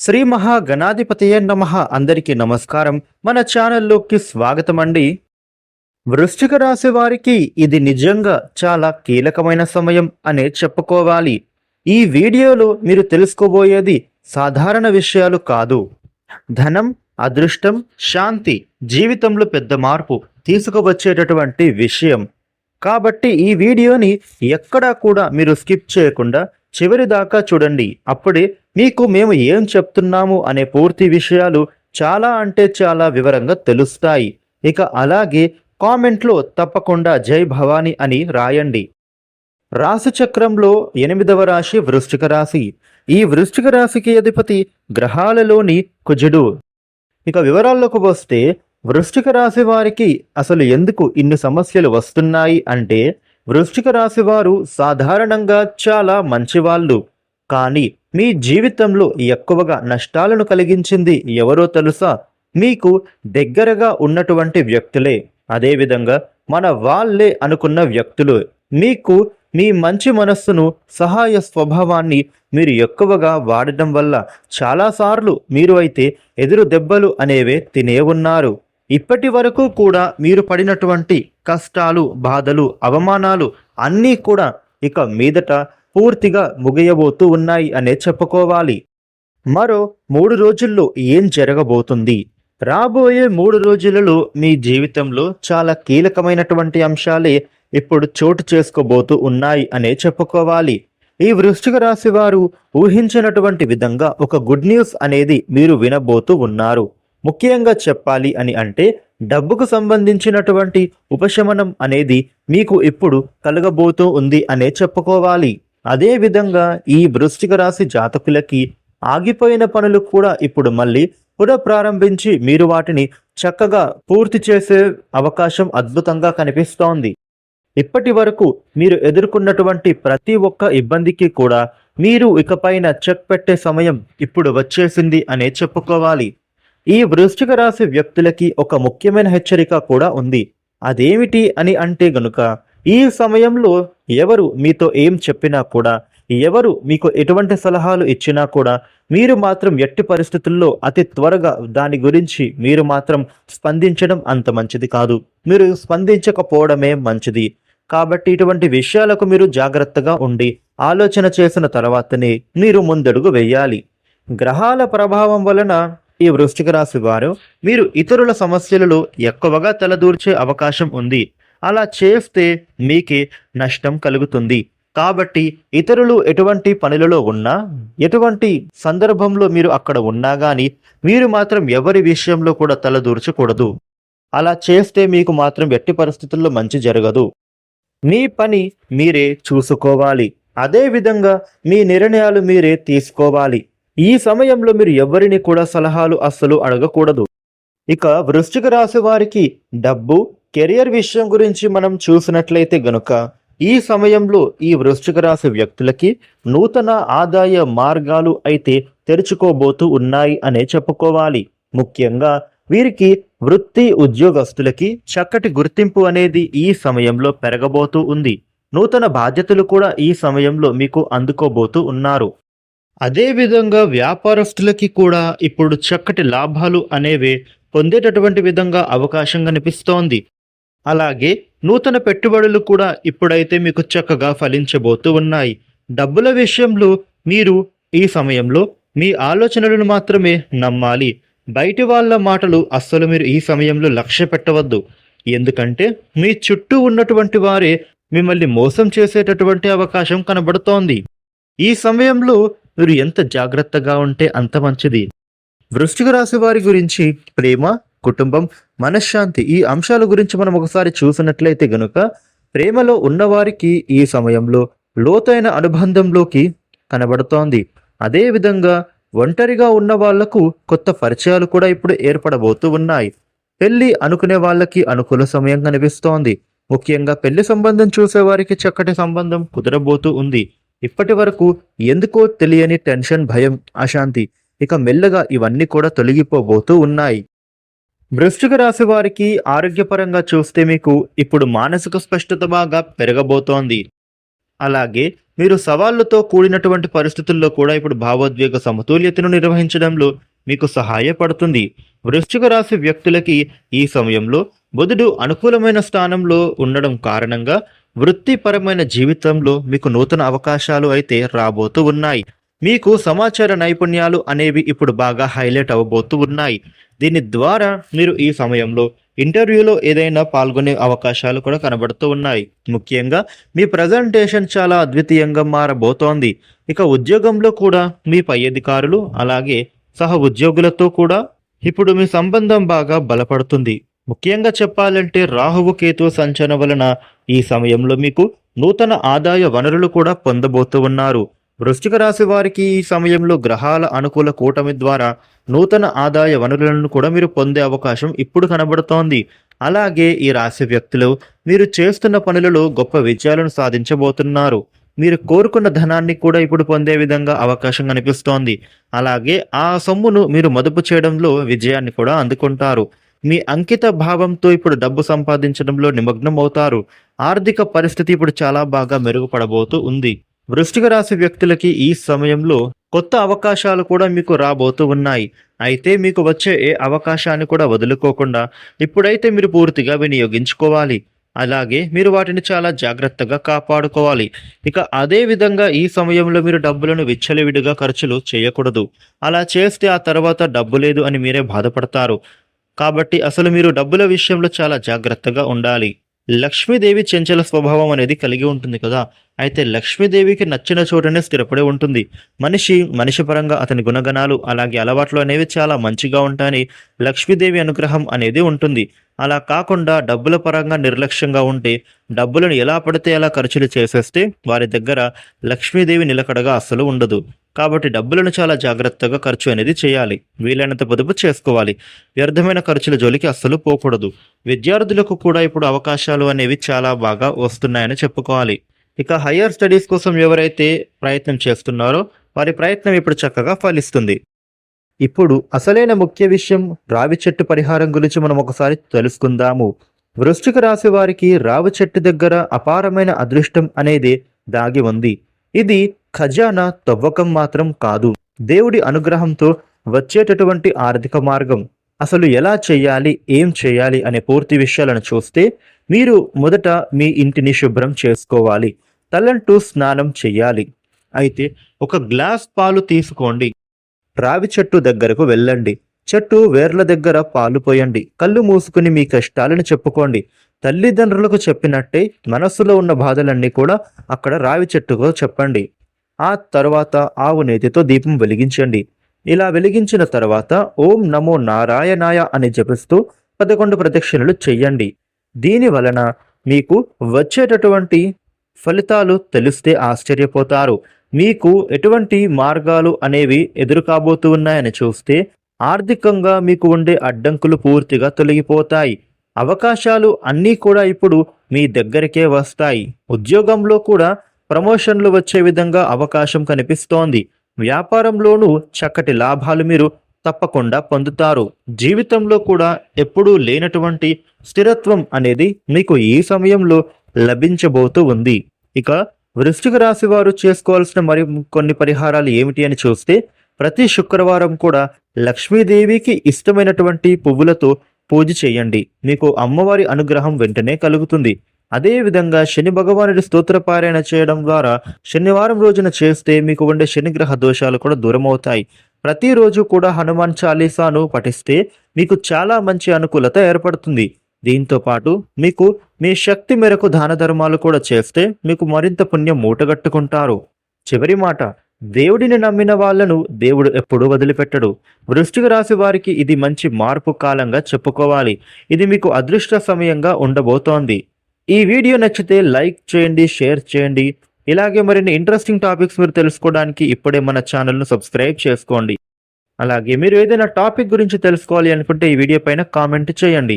శ్రీ మహాగణాధిపతయ నమ. అందరికీ నమస్కారం. మన ఛానల్లోకి స్వాగతం అండి వృశ్చిక రాశి వారికి ఇది నిజంగా చాలా కీలకమైన సమయం అనే చెప్పుకోవాలి. ఈ వీడియోలో మీరు తెలుసుకోబోయేది సాధారణ విషయాలు కాదు. ధనం అదృష్టం శాంతి జీవితంలో పెద్ద మార్పు తీసుకువచ్చేటటువంటి విషయం. కాబట్టి ఈ వీడియోని ఎక్కడా కూడా మీరు స్కిప్ చేయకుండా చివరి దాకా చూడండి. అప్పుడే మీకు మేము ఏం చెప్తున్నాము అనే పూర్తి విషయాలు చాలా అంటే చాలా వివరంగా తెలుస్తాయి. ఇక అలాగే కామెంట్లో తప్పకుండా జై భవాని అని రాయండి. రాశి చక్రంలో ఎనిమిదవ రాశి వృశ్చిక రాశి. ఈ వృశ్చిక రాశికి అధిపతి గ్రహాలలోని కుజుడు. ఇక వివరాల్లోకి వస్తే వృశ్చిక రాశి వారికి అసలు ఎందుకు ఇన్ని సమస్యలు వస్తున్నాయి అంటే వృశ్చిక రాశి వారు సాధారణంగా చాలా మంచివాళ్ళు. కానీ మీ జీవితంలో ఎక్కువగా నష్టాలను కలిగించింది ఎవరో తెలుసా? మీకు దగ్గరగా ఉన్నటువంటి వ్యక్తులే. అదేవిధంగా మన వాళ్ళే అనుకున్న వ్యక్తులు. మీకు మీ మంచి మనస్సును సహాయ స్వభావాన్ని మీరు ఎక్కువగా వాడటం వల్ల చాలాసార్లు మీరు అయితే ఎదురు దెబ్బలు అనేవే తినే ఉన్నారు. ఇప్పటి వరకు కూడా మీరు పడినటువంటి కష్టాలు బాధలు అవమానాలు అన్నీ కూడా ఇక మీదట పూర్తిగా ముగియబోతూ ఉన్నాయి అనే చెప్పుకోవాలి. మరో మూడు రోజుల్లో ఏం జరగబోతుంది? రాబోయే మూడు రోజులలో మీ జీవితంలో చాలా కీలకమైనటువంటి అంశాలే ఇప్పుడు చోటు చేసుకోబోతూ ఉన్నాయి అనే చెప్పుకోవాలి. ఈ వృశ్చిక రాశి వారు ఊహించినటువంటి విధంగా ఒక గుడ్ న్యూస్ అనేది మీరు వినబోతూ ఉన్నారు. ముఖ్యంగా చెప్పాలి అని అంటే డబ్బుకు సంబంధించినటువంటి ఉపశమనం అనేది మీకు ఇప్పుడు కలగబోతూ ఉంది అనే చెప్పుకోవాలి. అదేవిధంగా ఈ వృశ్చిక రాశి జాతకులకి ఆగిపోయిన పనులు కూడా ఇప్పుడు మళ్ళీ పునఃప్రారంభించి మీరు వాటిని చక్కగా పూర్తి చేసే అవకాశం అద్భుతంగా కనిపిస్తోంది. ఇప్పటి వరకు మీరు ఎదుర్కొన్నటువంటి ప్రతి ఒక్క ఇబ్బందికి కూడా మీరు ఇకపైన చెక్ పెట్టే సమయం ఇప్పుడు వచ్చేసింది అనే చెప్పుకోవాలి. ఈ వృశ్చిక రాశి వ్యక్తులకి ఒక ముఖ్యమైన హెచ్చరిక కూడా ఉంది. అదేమిటి అని అంటే గనుక ఈ సమయంలో ఎవరు మీతో ఏం చెప్పినా కూడా ఎవరు మీకు ఎటువంటి సలహాలు ఇచ్చినా కూడా మీరు మాత్రం ఎట్టి పరిస్థితుల్లో అతి త్వరగా దాని గురించి మీరు మాత్రం స్పందించడం అంత మంచిది కాదు. మీరు స్పందించకపోవడమే మంచిది. కాబట్టి ఇటువంటి విషయాలకు మీరు జాగ్రత్తగా ఉండి ఆలోచన చేసిన తర్వాతనే మీరు ముందడుగు వేయాలి. గ్రహాల ప్రభావం వలన ఈ వృశ్చిక రాశి వారు మీరు ఇతరుల సమస్యలలో ఎక్కువగా తలదూర్చే అవకాశం ఉంది. అలా చేస్తే మీకే నష్టం కలుగుతుంది. కాబట్టి ఇతరులు ఎటువంటి పనులలో ఉన్నా ఎటువంటి సందర్భంలో మీరు అక్కడ ఉన్నా కానీ మీరు మాత్రం ఎవరి విషయంలో కూడా తలదూర్చకూడదు. అలా చేస్తే మీకు మాత్రం ఎట్టి పరిస్థితుల్లో మంచి జరగదు. మీ పని మీరే చూసుకోవాలి. అదే విధంగా మీ నిర్ణయాలు మీరే తీసుకోవాలి. ఈ సమయంలో మీరు ఎవరిని కూడా సలహాలు అస్సలు అడగకూడదు. ఇక వృశ్చిక రాశి వారికి డబ్బు కెరియర్ విషయం గురించి మనం చూసినట్లయితే గనుక ఈ సమయంలో ఈ వృశ్చిక రాశి వ్యక్తులకి నూతన ఆదాయ మార్గాలు అయితే తెరుచుకోబోతూ ఉన్నాయి అనే చెప్పుకోవాలి. ముఖ్యంగా వీరికి వృత్తి ఉద్యోగస్తులకి చక్కటి గుర్తింపు అనేది ఈ సమయంలో పెరగబోతూ ఉంది. నూతన బాధ్యతలు కూడా ఈ సమయంలో మీకు అందుకోబోతూ ఉన్నారు. అదేవిధంగా వ్యాపారస్తులకి కూడా ఇప్పుడు చక్కటి లాభాలు అనేవి పొందేటటువంటి విధంగా అవకాశం కనిపిస్తోంది. అలాగే నూతన పెట్టుబడులు కూడా ఇప్పుడైతే మీకు చక్కగా ఫలించబోతూ ఉన్నాయి. డబ్బుల విషయంలో మీరు ఈ సమయంలో మీ ఆలోచనలను మాత్రమే నమ్మాలి. బయటి వాళ్ళ మాటలు అస్సలు మీరు ఈ సమయంలో లక్ష్య పెట్టవద్దు. ఎందుకంటే మీ చుట్టూ ఉన్నటువంటి వారే మిమ్మల్ని మోసం చేసేటటువంటి అవకాశం కనబడుతోంది. ఈ సమయంలో మీరు ఎంత జాగ్రత్తగా ఉంటే అంత మంచిది. వృష్టిక రాశి వారి గురించి ప్రేమ కుటుంబం మనశ్శాంతి ఈ అంశాల గురించి మనం ఒకసారి చూసినట్లయితే గనుక ప్రేమలో ఉన్నవారికి ఈ సమయంలో లోతైన అనుబంధంలోకి కనబడుతోంది. అదేవిధంగా ఒంటరిగా ఉన్న వాళ్ళకు కొత్త పరిచయాలు కూడా ఇప్పుడు ఏర్పడబోతూ ఉన్నాయి. పెళ్ళి అనుకునే వాళ్ళకి అనుకూల సమయం కనిపిస్తోంది. ముఖ్యంగా పెళ్ళి సంబంధం చూసే వారికి చక్కటి సంబంధం కుదరబోతూ ఉంది. ఇప్పటి వరకు ఎందుకో తెలియని టెన్షన్ భయం అశాంతి ఇక మెల్లగా ఇవన్నీ కూడా తొలగిపోబోతూ ఉన్నాయి. వృశ్చిక రాశి వారికి ఆరోగ్యపరంగా చూస్తే మీకు ఇప్పుడు మానసిక స్పష్టత బాగా పెరగబోతోంది. అలాగే మీరు సవాళ్ళతో కూడినటువంటి పరిస్థితుల్లో కూడా ఇప్పుడు భావోద్వేగ సమతుల్యతను నిర్వహించడంలో మీకు సహాయపడుతుంది. వృశ్చిక రాశి వ్యక్తులకి ఈ సమయంలో బుధుడు అనుకూలమైన స్థానంలో ఉండడం కారణంగా వృత్తిపరమైన జీవితంలో మీకు నూతన అవకాశాలు అయితే రాబోతూ ఉన్నాయి. మీకు సమాచార నైపుణ్యాలు అనేవి ఇప్పుడు బాగా హైలైట్ అవ్వబోతూ ఉన్నాయి. దీని ద్వారా మీరు ఈ సమయంలో ఇంటర్వ్యూలో ఏదైనా పాల్గొనే అవకాశాలు కూడా కనబడుతూ ఉన్నాయి. ముఖ్యంగా మీ ప్రజెంటేషన్ చాలా అద్వితీయంగా మారబోతోంది. ఇక ఉద్యోగంలో కూడా మీ పై అధికారులు అలాగే సహ ఉద్యోగులతో కూడా ఇప్పుడు మీ సంబంధం బాగా బలపడుతుంది. ముఖ్యంగా చెప్పాలంటే రాహువు కేతు సంచలన వలన ఈ సమయంలో మీకు నూతన ఆదాయ వనరులు కూడా పొందబోతూ ఉన్నారు. వృశ్చిక రాశి వారికి ఈ సమయంలో గ్రహాల అనుకూల కూటమి ద్వారా నూతన ఆదాయ వనరులను కూడా మీరు పొందే అవకాశం ఇప్పుడు కనబడుతోంది. అలాగే ఈ రాశి వ్యక్తులు మీరు చేస్తున్న పనులలో గొప్ప విజయాలను సాధించబోతున్నారు. మీరు కోరుకున్న ధనాన్ని కూడా ఇప్పుడు పొందే విధంగా అవకాశం కనిపిస్తోంది. అలాగే ఆ సొమ్మును మీరు మదుపు చేయడంలో విజయాన్ని కూడా అందుకుంటారు. మీ అంకిత భావంతో ఇప్పుడు డబ్బు సంపాదించడంలో నిమగ్నం అవుతారు ఆర్థిక పరిస్థితి ఇప్పుడు చాలా బాగా మెరుగుపడబోతూ ఉంది. వృష్టిక రాశి వ్యక్తులకి ఈ సమయంలో కొత్త అవకాశాలు కూడా మీకు రాబోతూ ఉన్నాయి. అయితే మీకు వచ్చే ఏ అవకాశాన్ని కూడా వదులుకోకుండా ఇప్పుడైతే మీరు పూర్తిగా వినియోగించుకోవాలి. అలాగే మీరు వాటిని చాలా జాగ్రత్తగా కాపాడుకోవాలి. ఇక అదే విధంగా ఈ సమయంలో మీరు డబ్బులను విచ్చలవిడిగా ఖర్చులు చేయకూడదు. అలా చేస్తే ఆ తర్వాత డబ్బు లేదు అని మీరే బాధపడతారు. కాబట్టి అసలు మీరు డబ్బుల విషయంలో చాలా జాగ్రత్తగా ఉండాలి. లక్ష్మీదేవి చెంచల స్వభావం అనేది కలిగి ఉంటుంది కదా. అయితే లక్ష్మీదేవికి నచ్చిన చోటనే స్థిరపడి ఉంటుంది. మనిషి మనిషి పరంగా అతని గుణగణాలు అలాగే అలవాట్లు అనేవి చాలా మంచిగా ఉంటాయని లక్ష్మీదేవి అనుగ్రహం అనేది ఉంటుంది. అలా కాకుండా డబ్బుల పరంగా నిర్లక్ష్యంగా ఉంటే డబ్బులను ఎలా పడితే అలా ఖర్చులు చేసేస్తే వారి దగ్గర లక్ష్మీదేవి నిలకడగా అస్సలు ఉండదు. కాబట్టి డబ్బులను చాలా జాగ్రత్తగా ఖర్చు అనేది చేయాలి. వీలైనంత పొదుపు చేసుకోవాలి. వ్యర్థమైన ఖర్చుల జోలికి అస్సలు పోకూడదు. విద్యార్థులకు కూడా ఇప్పుడు అవకాశాలు అనేవి చాలా బాగా వస్తున్నాయని చెప్పుకోవాలి. ఇక హయ్యర్ స్టడీస్ కోసం ఎవరైతే ప్రయత్నం చేస్తున్నారో వారి ప్రయత్నం ఇప్పుడు చక్కగా ఫలిస్తుంది. ఇప్పుడు అసలైన ముఖ్య విషయం రావి చెట్టు పరిహారం గురించి మనం ఒకసారి తెలుసుకుందాము. వృష్టిక రాశి వారికి రావి చెట్టు దగ్గర అపారమైన అదృష్టం అనేది దాగి ఉంది. ఇది ఖజానా తవ్వకం మాత్రం కాదు. దేవుడి అనుగ్రహంతో వచ్చేటటువంటి ఆర్థిక మార్గం. అసలు ఎలా చేయాలి? ఏం చేయాలి? అనే పూర్తి విషయాలను చూస్తే మీరు మొదట మీ ఇంటిని శుభ్రం చేసుకోవాలి. తలంటూ స్నానం చేయాలి. అయితే ఒక గ్లాస్ పాలు తీసుకోండి. రావి చెట్టు దగ్గరకు వెళ్ళండి. చెట్టు వేర్ల దగ్గర పాలు పోయండి. కళ్ళు మూసుకుని మీ కష్టాలను చెప్పుకోండి. తల్లిదండ్రులకు చెప్పినట్టే మనస్సులో ఉన్న బాధలన్నీ కూడా అక్కడ రావి చెట్టుకు చెప్పండి. ఆ తర్వాత ఆవు నేతితో దీపం వెలిగించండి. ఇలా వెలిగించిన తర్వాత ఓం నమో నారాయణాయ అని జపిస్తూ పదకొండు ప్రదక్షిణలు చెయ్యండి. దీని వలన మీకు వచ్చేటటువంటి ఫలితాలు తెలిస్తే ఆశ్చర్యపోతారు. మీకు ఎటువంటి మార్గాలు అనేవి ఎదురు కాబోతూ ఉన్నాయని చూస్తే ఆర్థికంగా మీకు ఉండే అడ్డంకులు పూర్తిగా తొలగిపోతాయి. అవకాశాలు అన్నీ కూడా ఇప్పుడు మీ దగ్గరికే వస్తాయి. ఉద్యోగంలో కూడా ప్రమోషన్లు వచ్చే విధంగా అవకాశం కనిపిస్తోంది. వ్యాపారంలోనూ చక్కటి లాభాలు మీరు తప్పకుండా పొందుతారు. జీవితంలో కూడా ఎప్పుడూ లేనటువంటి స్థిరత్వం అనేది మీకు ఈ సమయంలో లభించబోతూ ఉంది. ఇక వృశ్చిక రాశి వారు చేసుకోవాల్సిన మరి కొన్ని పరిహారాలు ఏమిటి అని చూస్తే ప్రతి శుక్రవారం కూడా లక్ష్మీదేవికి ఇష్టమైనటువంటి పువ్వులతో పూజ చేయండి. మీకు అమ్మవారి అనుగ్రహం వెంటనే కలుగుతుంది. అదేవిధంగా శని భగవానుడి స్తోత్రపారాయణ చేయడం ద్వారా శనివారం రోజున చేస్తే మీకు ఉండే శనిగ్రహ దోషాలు కూడా దూరమవుతాయి. ప్రతిరోజు కూడా హనుమాన్ చాలీసాను పఠిస్తే మీకు చాలా మంచి అనుకూలత ఏర్పడుతుంది. దీంతో పాటు మీకు మీ శక్తి మేరకు దాన ధర్మాలు కూడా చేస్తే మీకు మరింత పుణ్యం మూటగట్టుకుంటారు. చివరి మాట దేవుడిని నమ్మిన వాళ్ళను దేవుడు ఎప్పుడూ వదిలిపెట్టడు. వృష్టిక రాశి వారికి ఇది మంచి మార్పు కాలంగా చెప్పుకోవాలి. ఇది మీకు అదృష్ట సమయంగా ఉండబోతోంది. ఈ వీడియో నచ్చితే లైక్ చేయండి షేర్ చేయండి. ఇలాగే మరిన్ని ఇంట్రెస్టింగ్ టాపిక్స్ మీరు తెలుసుకోవడానికి ఇప్పుడే మన ఛానల్ను సబ్స్క్రైబ్ చేసుకోండి. అలాగే మీరు ఏదైనా టాపిక్ గురించి తెలుసుకోవాలి అనుకుంటే ఈ వీడియో పైన కామెంట్ చేయండి.